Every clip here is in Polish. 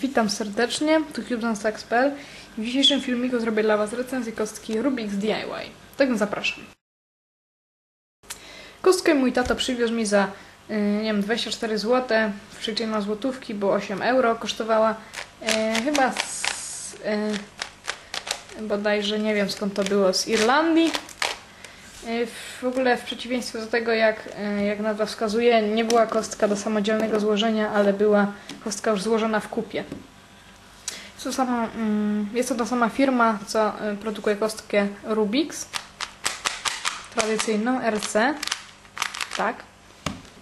witam serdecznie, tu CubeSenseX.pl W dzisiejszym filmiku zrobię dla Was recenzję kostki Rubik's DIY. Tak więc zapraszam. Kostkę mój tato przywiózł mi za, yy, nie wiem, 24 zł, w na złotówki, bo 8 euro kosztowała. Yy, chyba z, yy, bodajże, nie wiem skąd to było, z Irlandii. Yy, W ogóle w przeciwieństwie do tego, jak, yy, jak nazwa wskazuje, nie była kostka do samodzielnego złożenia, ale była kostka już złożona w kupie. Jest to, sama, mm, jest to ta sama firma, co y, produkuje kostkę Rubix. Tradycyjną RC. Tak.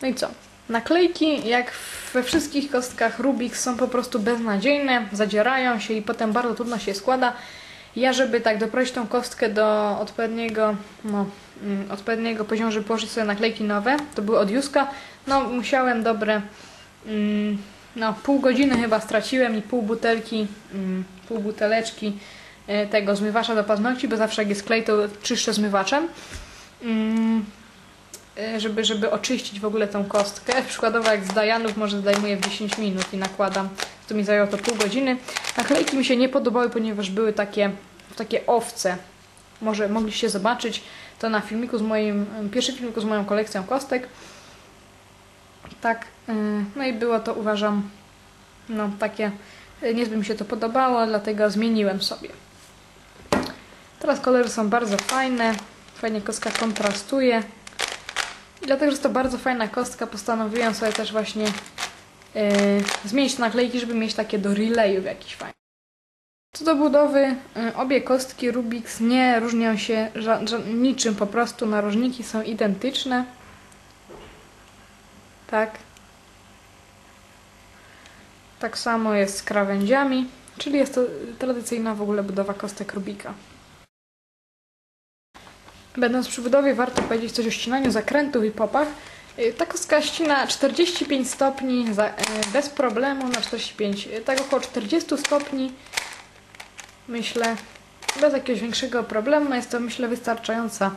No i co? Naklejki, jak we wszystkich kostkach Rubix, są po prostu beznadziejne, zadzierają się i potem bardzo trudno się składa. Ja, żeby tak doprowadzić tą kostkę do odpowiedniego, no, mm, odpowiedniego poziomu, żeby położyć sobie naklejki nowe, to były od Juska, no musiałem dobre, mm, no pół godziny chyba straciłem i pół butelki, mm, pół buteleczki e, tego zmywacza do paznokci, bo zawsze jak jest klej, to czyszczę zmywaczem. Mm, e, żeby, żeby oczyścić w ogóle tą kostkę. Przykładowo jak z Dajanów może zdejmuję w 10 minut i nakładam. To mi zajęło to pół godziny. Naklejki mi się nie podobały, ponieważ były takie, takie owce. Może mogliście zobaczyć to na filmiku z moim, pierwszym filmiku z moją kolekcją kostek. Tak, yy, no i było to uważam, no takie, yy, niezbyt mi się to podobało, dlatego zmieniłem sobie. Teraz kolory są bardzo fajne, fajnie kostka kontrastuje. I dlatego, że to bardzo fajna kostka, postanowiłem sobie też właśnie yy, zmienić naklejki, żeby mieć takie do relayów jakiś fajny. Co do budowy, yy, obie kostki Rubix nie różnią się niczym, po prostu narożniki są identyczne. Tak. Tak samo jest z krawędziami, czyli jest to tradycyjna w ogóle budowa kostek Rubika. Będąc przy budowie, warto powiedzieć coś o ścinaniu zakrętów i popach. Ta kostka ścina 45 stopni y, bez problemu na 45. y, Tak około 40 stopni myślę bez jakiegoś większego problemu. Jest to myślę wystarczająca,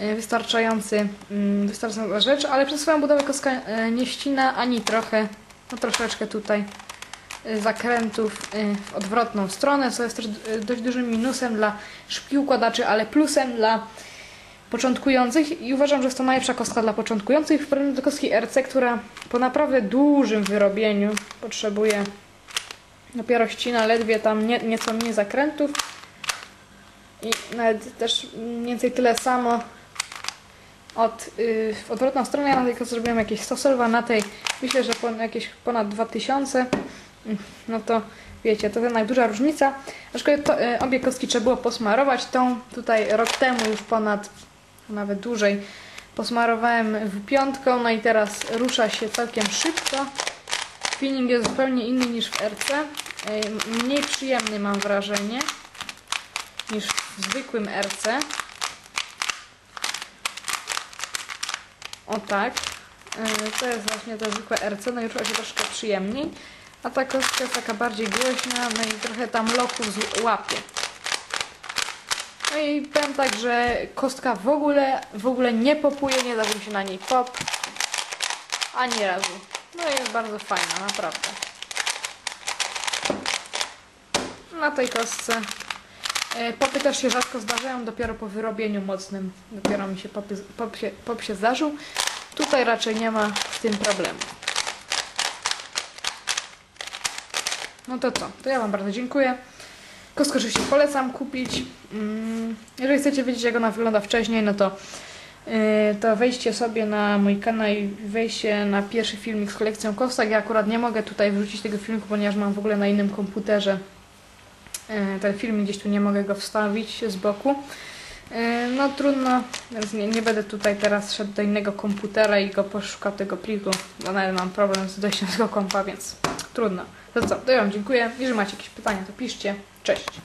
y, wystarczający, mm, wystarczająca rzecz, ale przez swoją budowę kostka y, nie ścina ani trochę, no troszeczkę tutaj y, zakrętów w odwrotną stronę, co jest też dość dużym minusem dla szybkich układaczy, ale plusem dla początkujących i uważam, że jest to najlepsza kostka dla początkujących w porównaniu do kostki RC, która po naprawdę dużym wyrobieniu potrzebuje dopiero ścina ledwie tam nie, nieco mniej zakrętów i nawet też mniej więcej tyle samo od, yy, w odwrotną stronę. Ja na tej kostce zrobiłem jakieś 100 sylwa, na tej myślę, że pon, jakieś ponad 2000 Mm, no to wiecie, to jednak duża różnica. Aczkolwiek to, y, obie kostki trzeba było posmarować. Tą tutaj rok temu już ponad, nawet dłużej, posmarowałem w piątką, no i teraz rusza się całkiem szybko. Feeling jest zupełnie inny niż w RC. Mniej przyjemny mam wrażenie niż w zwykłym RC. O tak. Y, To jest właśnie to zwykłe RC, no i rusza się troszkę przyjemniej. A ta kostka jest taka bardziej głośna, no i trochę tam loków łapie. No i powiem tak, że kostka w ogóle, w ogóle nie popuje, nie zdarzył się na niej pop. Ani razu. No i jest bardzo fajna, naprawdę. Na tej kostce e, popy też się rzadko zdarzają, dopiero po wyrobieniu mocnym. Dopiero mi się popy, pop, się, pop się zdarzył. Tutaj raczej nie ma z tym problemu. No to co? To ja Wam bardzo dziękuję. Kostkę oczywiście polecam kupić. Mm, Jeżeli chcecie wiedzieć, jak ona wygląda wcześniej, no to, yy, to wejdźcie sobie na mój kanał i wejdźcie na pierwszy filmik z kolekcją kostek. Ja akurat nie mogę tutaj wrzucić tego filmiku, ponieważ mam w ogóle na innym komputerze yy, ten filmik, gdzieś tu nie mogę go wstawić z boku. Yy, No trudno, więc nie, nie będę tutaj teraz szedł do innego komputera i go poszukał tego pliku, bo nawet mam problem z dojściem do kompa, więc trudno. To co, to ja Wam dziękuję. Jeżeli macie jakieś pytania, to piszcie. Cześć!